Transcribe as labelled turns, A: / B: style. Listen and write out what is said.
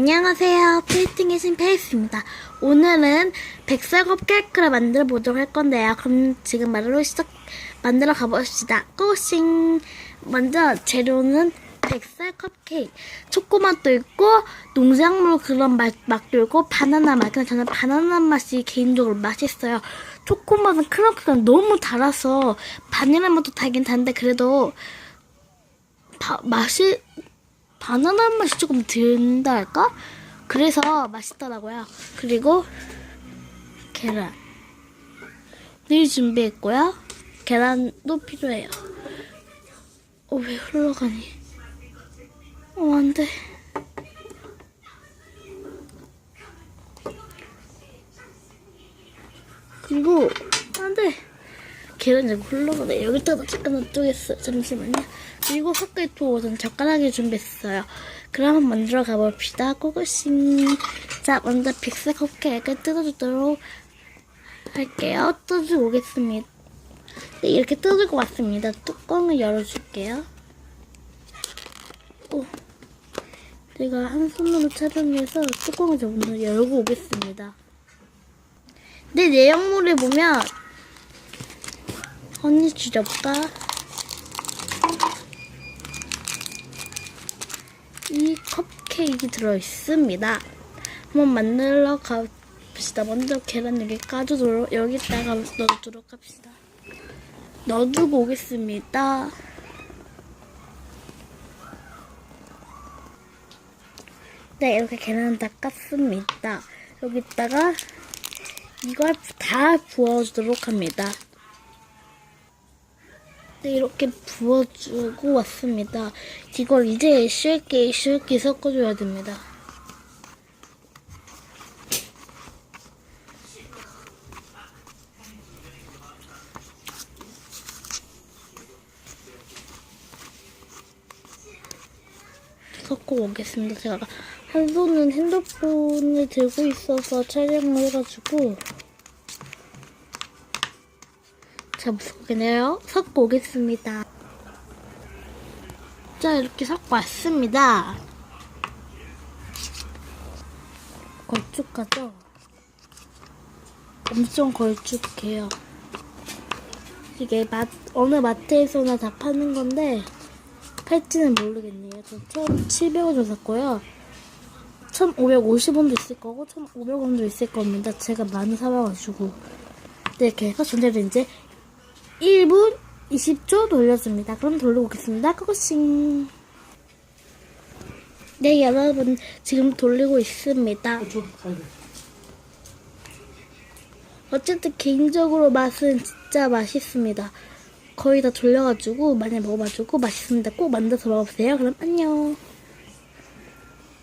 A: 안녕하세요. 플리팅의 신페이스입니다. 오늘은 백설컵 케이크를 만들어 보도록 할 건데요. 그럼 지금 바로 시작, 만들어 가봅시다. 고싱! 먼저 재료는 백설 컵 케이크. 초코맛도 있고, 농작물 그런 맛, 맛도 있고, 바나나 맛. 근데 저는 바나나 맛이 개인적으로 맛있어요. 초코맛은 크런크가 너무 달아서, 바닐라 맛도 달긴 단데, 그래도, 바- 맛이, 바나나 맛이 조금 든다 할까? 그래서 맛있더라고요. 그리고 계란. 늘 준비했고요. 계란도 필요해요. 어, 왜 흘러가니? 어, 안 돼. 그리고, 안 돼. 계란 자꾸 흘러가네. 여기다가 잠깐 놔두겠어요. 잠시만요. 그리고 헛개토 우선 젓가락을 준비했어요. 그럼 한번 만들어 가봅시다. 고고싱. 자, 먼저 빅스 컵케이크를 뜯어주도록 할게요. 뜯어주고 오겠습니다. 네, 이렇게 뜯어주고 왔습니다. 뚜껑을 열어줄게요. 오. 제가 한 손으로 촬영해서 뚜껑을 좀 열고 오겠습니다. 네, 내용물을 보면 허니 주렵과 이 컵케이크 들어있습니다. 한번 만들러 가봅시다. 먼저 계란 여기 까주도록 여기다가 넣어두도록 합시다. 넣어두고 오겠습니다. 네, 이렇게 계란을 다 깠습니다. 여기다가 이걸 다 부어주도록 합니다. 네, 이렇게 부어주고 왔습니다. 이걸 이제 쉽게 쉽게 섞어줘야 됩니다. 섞고 오겠습니다. 제가 한 손은 핸드폰을 들고 있어서 촬영을 해가지고 자, 무섭겠네요. 섞고 오겠습니다. 자, 이렇게 섞고 왔습니다. 걸쭉하죠? 엄청 걸쭉해요. 이게 맛, 어느 마트에서나 다 파는 건데, 팔지는 모르겠네요. 저 처음 700원 줬었고요. 1,550원도 있을 거고, 1,500원도 있을 겁니다. 제가 많이 사와가지고. 네, 이렇게 해서 이제 1분 20초 돌려줍니다. 그럼 돌려보겠습니다. 고고싱. 네, 여러분. 지금 돌리고 있습니다. 어쨌든 개인적으로 맛은 진짜 맛있습니다. 거의 다 돌려가지고 많이 먹어봐주고 맛있습니다. 꼭 만들어서 먹어보세요. 그럼 안녕.